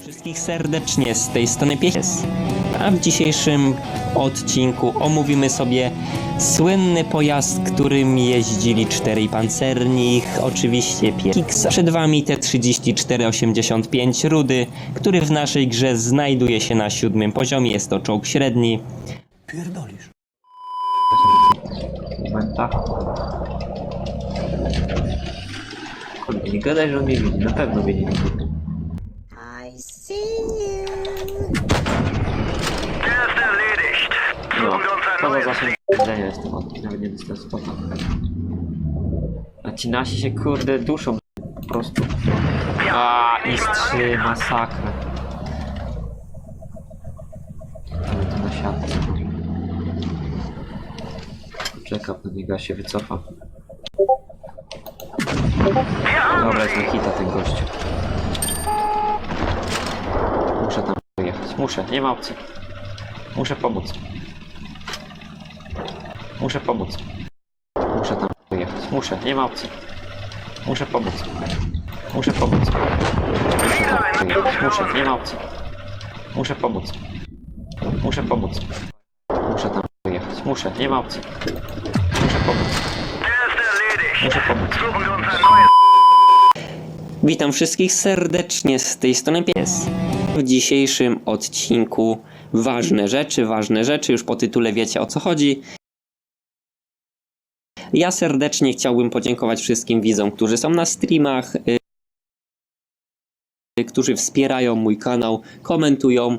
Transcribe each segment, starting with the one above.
Wszystkich serdecznie z tej strony Pies. A w dzisiejszym odcinku omówimy sobie słynny pojazd, którym jeździli czterej pancerni, oczywiście Piekiksa. Przed wami T-3485 Rudy, który w naszej grze znajduje się na siódmym poziomie, jest to czołg średni. Pierdolisz. Momenta. Kurde, nie gadaj, że on mnie widzi. Na pewno nie widzi. No, co za zasięg widzenia jest to. Nawet nie dostałem spota. A ci nasi się kurde duszą po prostu. A, istrzy, masakra. Ale to na siatce. Czekam na niego, aż się wycofa. Dobra, jest na hita ten gościu. Muszę tam wyjechać. Muszę, nie ma opcji. Muszę pomóc. Muszę pomóc. Muszę tam wyjechać. Muszę, nie ma opcji. Muszę pomóc. Muszę pomóc. Muszę tam. Muszę, nie ma opcji. Muszę pomóc. Muszę pomóc. Muszę tam wyjechać. Muszę, nie ma opcji. Muszę pomóc. Muszę pomóc. Witam wszystkich serdecznie z tej strony Pies. W dzisiejszym odcinku ważne rzeczy, ważne rzeczy, już po tytule wiecie o co chodzi. Ja serdecznie chciałbym podziękować wszystkim widzom, którzy są na streamach, y, którzy wspierają mój kanał, komentują.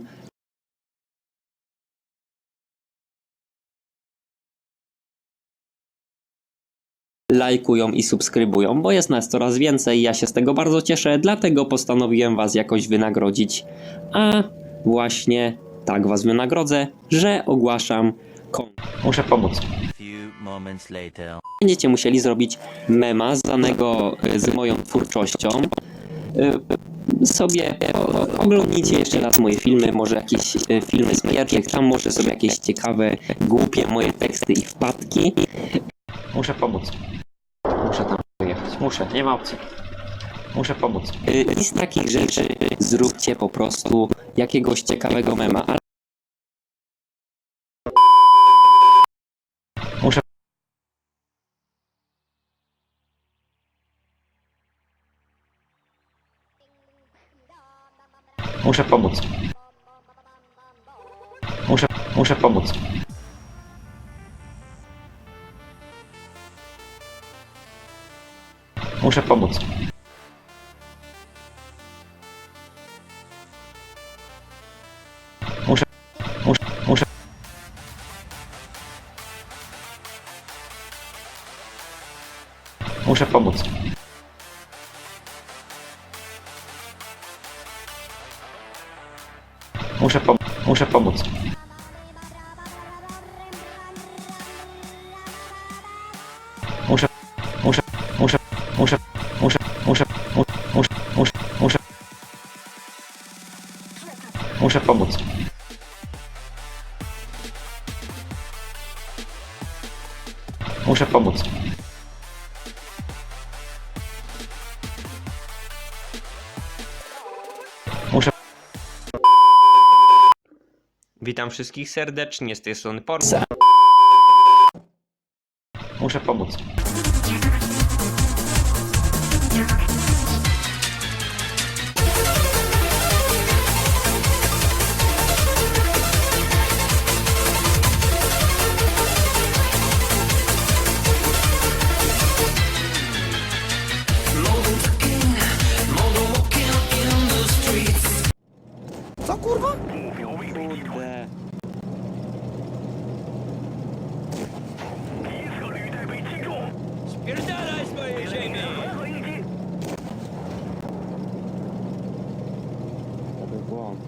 lajkują i subskrybują, bo jest nas coraz więcej. Ja się z tego bardzo cieszę, dlatego postanowiłem Was jakoś wynagrodzić. A właśnie tak Was wynagrodzę, że ogłaszam Muszę pomóc. Będziecie musieli zrobić mema zdanego y, z moją twórczością. Y, Sobie oglądnijcie jeszcze raz moje filmy, może jakieś y, filmy z pierwszych, tam może sobie jakieś ciekawe, głupie moje teksty i wpadki. Muszę pomóc. Muszę tam wyjechać. Muszę, nie ma opcji. Muszę pomóc. I z takich rzeczy zróbcie po prostu jakiegoś ciekawego mema. Muszę pomóc. Muszę, muszę pomóc. Muszę pomóc. Muszę, muszę, muszę. Muszę pomóc. Muszę pom muszę pomóc. Muszę, muszę, muszę, muszę, muszę, muszę, mu- muszę, muszę, muszę. Muszę pomóc. Muszę pomóc. Witam wszystkich serdecznie z tej strony Porsa. muszę pomóc. Kurde. To był błąd.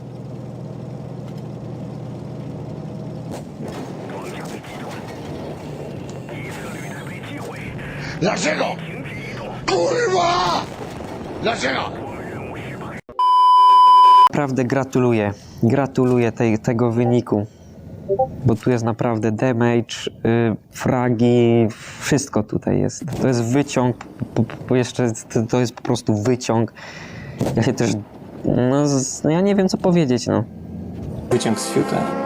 Dlaczego? Kurwa! Dlaczego? Naprawdę gratuluję. Gratuluję tej, tego wyniku. Bo tu jest naprawdę damage, y, fragi, wszystko tutaj jest. To jest wyciąg, po, po jeszcze to jest po prostu wyciąg. Ja się też, no, z, no ja nie wiem co powiedzieć, no. Wyciąg z fiuta.